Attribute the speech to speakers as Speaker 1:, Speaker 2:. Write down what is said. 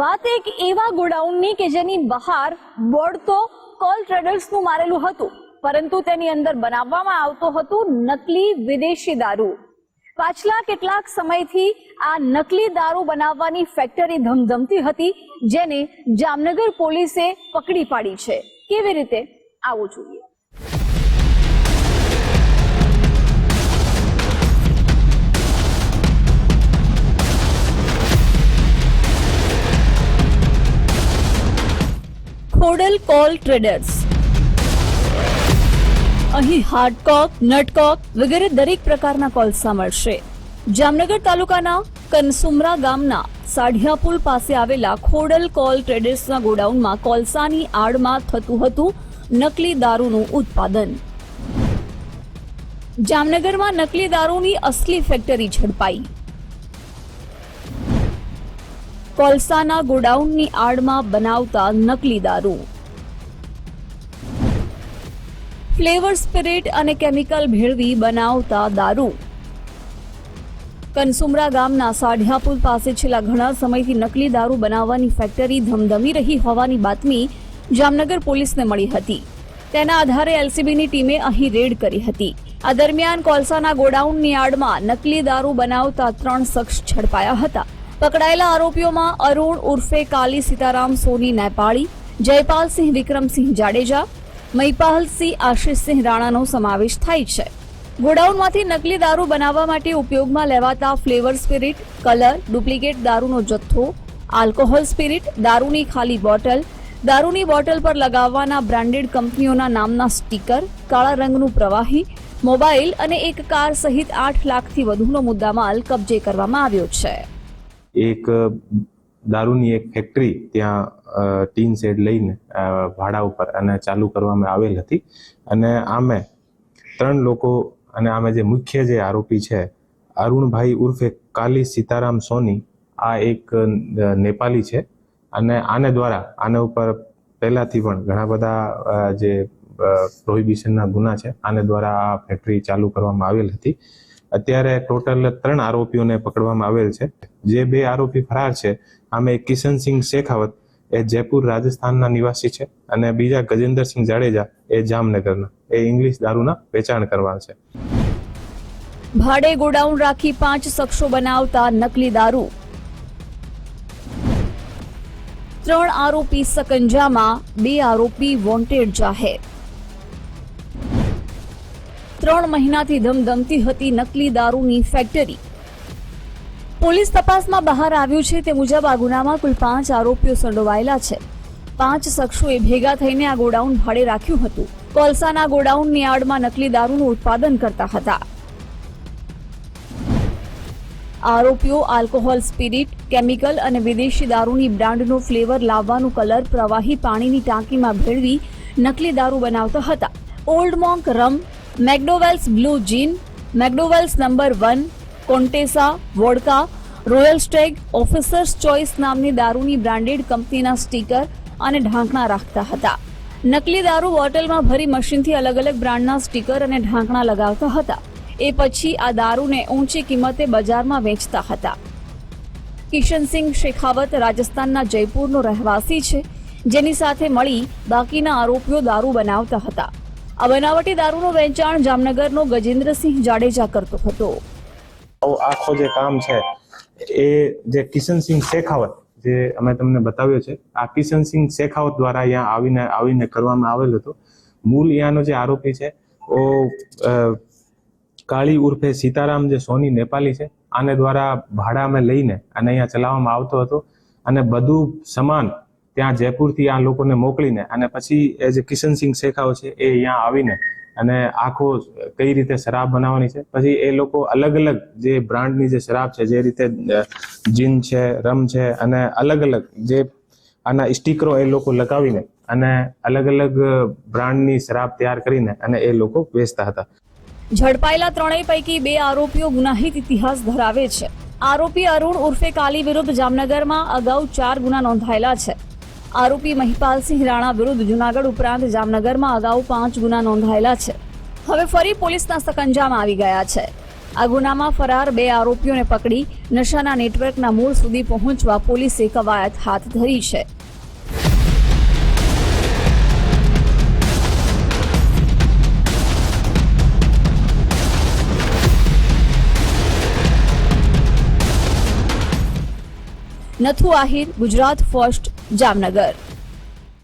Speaker 1: વાત એક એવા ગોડાઉનની કે જેની બહાર બોર્ડ તો કોલ ટ્રેડર્સનું મારેલું હતું, પરંતુ તેની અંદર બનાવવામાં આવતો હતું નકલી વિદેશી દારૂ. પાછલા કેટલાક સમયથી આ નકલી દારૂ બનાવવાની ફેક્ટરી ધમધમતી હતી, જેને જામનગર પોલીસે પકડી પાડી છે. કેવી રીતે? આવું જોઈએ. ખોડલ કોલ ટ્રેડર્સ અહીં હાર્ડકોક નટકોક વગેરે દરેક પ્રકારના કોલસા મળશે. જામનગર તાલુકાના કનસુમરા ગામના સાઢિયા પુલ પાસે આવેલા ખોડલ કોલ ટ્રેડર્સના ગોડાઉનમાં કોલસાની આડમાં થતું હતું નકલી દારૂનું ઉત્પાદન. જામનગરમાં નકલી દારૂની અસલી ફેક્ટરી ઝડપાઈ. કોલસાના ગોડાઉનની આડમાં બનાવતા નકલી દારૂ. ફ્લેવર સ્પિરિટ અને કેમિકલ ભેળવી બનાવતા દારૂ. કનસુમરા ગામના સાઢિયાપુલ પાસે છેલ્લા ઘણા સમયથી નકલી દારૂ બનાવવાની ફેક્ટરી ધમધમી રહી હોવાની બાતમી જામનગર પોલીસને મળી હતી. તેના આધારે એલસીબીની ટીમે અહીં રેડ કરી હતી. આ દરમિયાન કોલસાના ગોડાઉનની આડમાં નકલી દારૂ બનાવતા ત્રણ શખ્સ ઝડપાયા હતા. પકડાયેલા આરોપીઓમાં અરુણ ઉર્ફે કાલી સીતારામ, સોની નેપાળી, જયપાલસિંહ વિક્રમસિંહ જાડેજા, મહિપાલસિંહ, આશિષસિંહ રાણાનો સમાવેશ થાય છે. ગોડાઉનમાંથી નકલી દારૂ બનાવવા માટે ઉપયોગમાં લેવાતા ફ્લેવર સ્પિરિટ, કલર, ડુપ્લિકેટ દારૂનો જથ્થો, આલ્કોહોલ સ્પિરિટ, દારૂની ખાલી બોટલ, દારૂની બોટલ પર લગાવવાના બ્રાન્ડેડ કંપનીઓના નામના સ્ટીકર, કાળા રંગનું પ્રવાહી, મોબાઈલ અને એક કાર સહિત આઠ લાખથી વધુનો મુદ્દામાલ કબજે કરવામાં આવ્યો છે.
Speaker 2: એક દારૂની એક ફેક્ટરી ત્યાં ટીન શેડ લઈને ભાડા ઉપર અને ચાલુ કરવામાં આવેલ હતી. અને આમે ત્રણ લોકો અને આમે જે મુખ્ય જે આરોપી છે, અરુણભાઈ ઉર્ફે કાલી સીતારામ સોની, આ એક નેપાલી છે. અને આને દ્વારા, આના ઉપર પહેલાથી પણ ઘણા બધા જે પ્રોહિબિશનના ગુના છે, આને દ્વારા આ ફેક્ટરી ચાલુ કરવામાં આવેલ હતી. અત્યારે ટોટલ ત્રણ આરોપીઓને પકડવામાં આવેલ છે. જે બે આરોપી ફરાર છે, આમે કિશનસિંહ શેખાવત, એ જયપુર રાજસ્થાનના નિવાસી છે અને બીજા ગજેન્દ્રસિંહ જાડેજા એ જામનગરના. એ ઇંગ્લિશ દારૂના વેચાણ કરવા છે.
Speaker 1: ભાડે ગોડાઉન રાખી પાંચ શખ્સો બનાવતા નકલી દારૂ. ત્રણ આરોપી સકંજામાં, બે આરોપી વોન્ટેડ જાહેર. ત્રણ મહિનાથી ધમધમતી હતી નકલી દારૂની ફેક્ટરી પોલીસ તપાસમાં બહાર આવ્યું છે તે મુજબ આ ગુનામાં કુલ પાંચ આરોપીઓ સંડોવાયેલા છે. પાંચ શખ્સોએ ભેગા થઈને આ ગોડાઉન ભાડે રાખ્યું હતું. કોલસાના ગોડાઉનની આડમાં નકલી દારૂનું ઉત્પાદન કરતા હતા. આરોપીઓ આલ્કોહોલ સ્પિરિટ, કેમિકલ અને વિદેશી દારૂની બ્રાન્ડનો ફ્લેવર લાવવાનું કલર પ્રવાહી પાણીની ટાંકીમાં ભેળવી નકલી દારૂ બનાવતા હતા. Old monk rum McDowell's blue gin McDowell's number one Contessa vodka royal stag officer's choice નામની દારૂની બ્રાન્ડેડ કંપનીના સ્ટીકર અને ઢાંકણા રાખતા હતા. નકલી દારૂ બોટલમાં ભરી મશીનથી અલગ અલગ બ્રાન્ડના સ્ટીકર અને ઢાંકણા લગાવતા હતા. એ પછી આ દારૂને ઊંચી કિંમતે બજારમાં વેચતા હતા. કિશનસિંહ શેખાવત રાજસ્થાનના જયપુરનો રહેવાસી છે, જેની સાથે મળી બાકીના આરોપીઓ દારૂ બનાવતા હતા. આ બનાવટી દારૂનું વેચાણ જામનગરનો ગજેન્દ્રસિંહ જાડેજા કરતો હતો.
Speaker 2: આખો જે કામ છે, એ જે કિશનસિંહ શેખાવત, જે અમે તમને બતાવ્યો છે, આ કિશનસિંહ શેખાવત દ્વારા અહીંયા આવીને આવીને કરવામાં આવેલ હતો. મૂળ અહીંયાનો જે આરોપી છે, ઓ કાળી ઉર્ફે સીતારામ જે સોની નેપાલી છે, આને દ્વારા ભાડામાં લઈને અને અહીંયા ચલાવવામાં આવતો હતો. અને બધું સમાન ત્યાં જયપુરથી આ લોકોને મોકલીને અને પછી એ જે કિશનસિંહ શેખાઓ છે એ અહીંયા આવીને અને આખો કઈ રીતે શરાબ બનાવવાની છે? પછી એ લોકો અલગ અલગ જે બ્રાન્ડની જે શરાબ છે, જે રીતે જીન છે, રમ છે અને અલગ અલગ જે આના સ્ટીકરો એ લોકો લગાવીને અને અલગ અલગ બ્રાન્ડની શરાબ તૈયાર કરીને અને એ લોકો વેચતા હતા.
Speaker 1: ઝડપાયેલા ત્રણેય પૈકી બે આરોપીઓ ગુનાહિત ઇતિહાસ ધરાવે છે. આરોપી અરુણ ઉર્ફે કાલી વિરુદ્ધ જામનગરમાં અગાઉ ચાર ગુના નોંધાયેલા છે. આરોપી મહિપાલસિંહ રાણા વિરુદ્ધ જુનાગઢ ઉપરાંત જામનગરમાં અગાઉ પાંચ ગુના નોંધાયેલા છે. હવે ફરી પોલીસના સકંજામાં આવી ગયા છે. આ ગુનામાં ફરાર બે આરોપીઓને પકડી નશાના નેટવર્કના મૂળ સુધી પહોંચવા પોલીસે કવાયત હાથ ધરી છે. નથુ આહિર ગુજરાત ફર્સ્ટ જામનગર